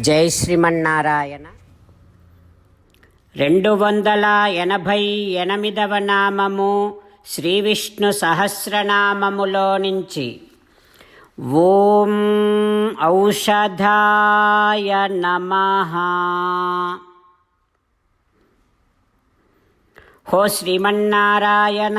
జై శ్రీమన్నారాయణ. రెండు వందల ఎనభై ఎనిమిదవ నామము శ్రీ విష్ణు సహస్రనామములో నుంచి. ఓం ఔషధాయ నమ. హో శ్రీమన్నారాయణ.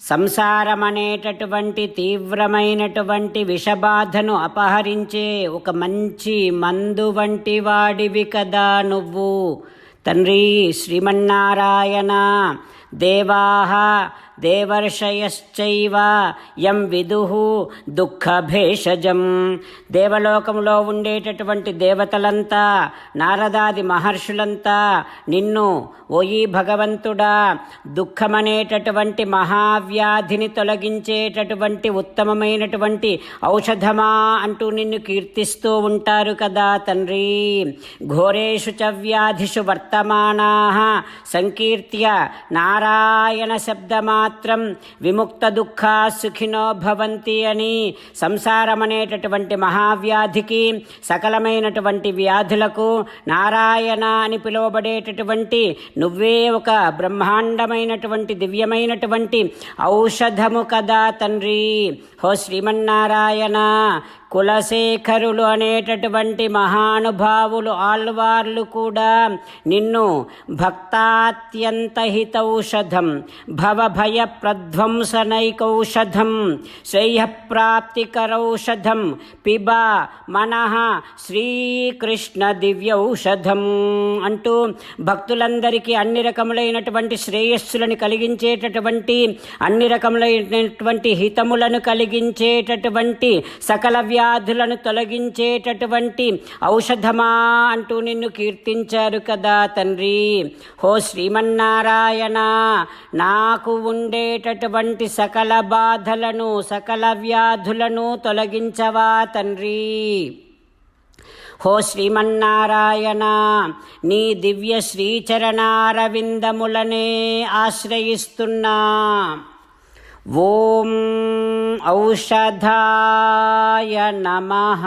సంసారమనేటటువంటి తీవ్రమైనటువంటి విషబాధను అపహరించే ఒక మంచి మందు వంటి వాడివి కదా నువ్వు. తండ్రి శ్రీమన్నారాయణ దేవాహ దేవర్షయశ్చైవ యం విదుః దుఃఖభేషజం. దేవలోకంలో ఉండేటటువంటి దేవతలంతా నారదాది మహర్షులంతా నిన్ను ఓయి భగవంతుడా దుఃఖమనేటటువంటి మహావ్యాధిని తొలగించేటటువంటి ఉత్తమమైనటువంటి ఔషధమా అంటూ నిన్ను కీర్తిస్తూ ఉంటారు కదా తండ్రి. ఘోరేషు చ వ్యాధిషు వర్తమానా సంకీర్త్య నారాయణ శబ్దమా మాత్రం విముక్త దుఃఖా సుఖినో భవంతి అని సంసారం అనేటటువంటి మహావ్యాధికి సకలమైనటువంటి వ్యాధులకు నారాయణ అని పిలువబడేటటువంటి నువ్వే ఒక బ్రహ్మాండమైనటువంటి దివ్యమైనటువంటి ఔషధము కదా తండ్రి. హో శ్రీమన్నారాయణ కులశేఖరులు అనేటటువంటి మహానుభావులు ఆళ్వార్లు కూడా నిన్ను భక్తాత్యంత హితౌషధం భవభయ ప్రధ్వంసనైకౌషధం శ్రేయప్రాప్తికరౌషధం పిబ మనః శ్రీకృష్ణ దివ్యౌషధం అంటూ భక్తులందరికీ అన్ని రకములైనటువంటి శ్రేయస్సులను కలిగించేటటువంటి అన్ని రకములైనటువంటి హితములను కలిగించేటటువంటి సకల వ్యాధులను తొలగించేటటువంటి ఔషధమా అంటూ నిన్ను కీర్తించారు కదా తండ్రి. హో శ్రీమన్నారాయణ నాకు ఉండేటటువంటి సకల బాధలను సకల వ్యాధులను తొలగించవా తండ్రి. హో శ్రీమన్నారాయణ నీ దివ్య శ్రీచరణారవిందములనే ఆశ్రయిస్తున్నా. ఓం ఔషధాయ నమః.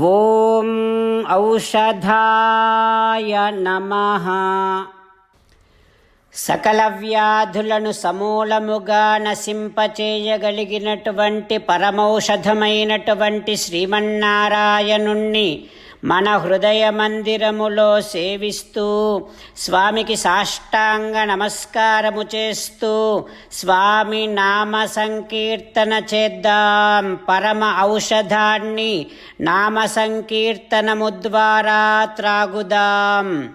ఓం ఔషధాయ నమః. సకల వ్యాధులను సమూలముగా నశింపచేయగలిగినటువంటి పరమౌషధమైనటువంటి శ్రీమన్నారాయణుణ్ణి మన హృదయ మందిరములో సేవిస్తూ స్వామికి సాష్టాంగ నమస్కారము చేస్తూ స్వామి నామ సంకీర్తన చేద్దాం పరమ ఔషధాన్ని నామ సంకీర్తనము ద్వారా త్రాగుదాం.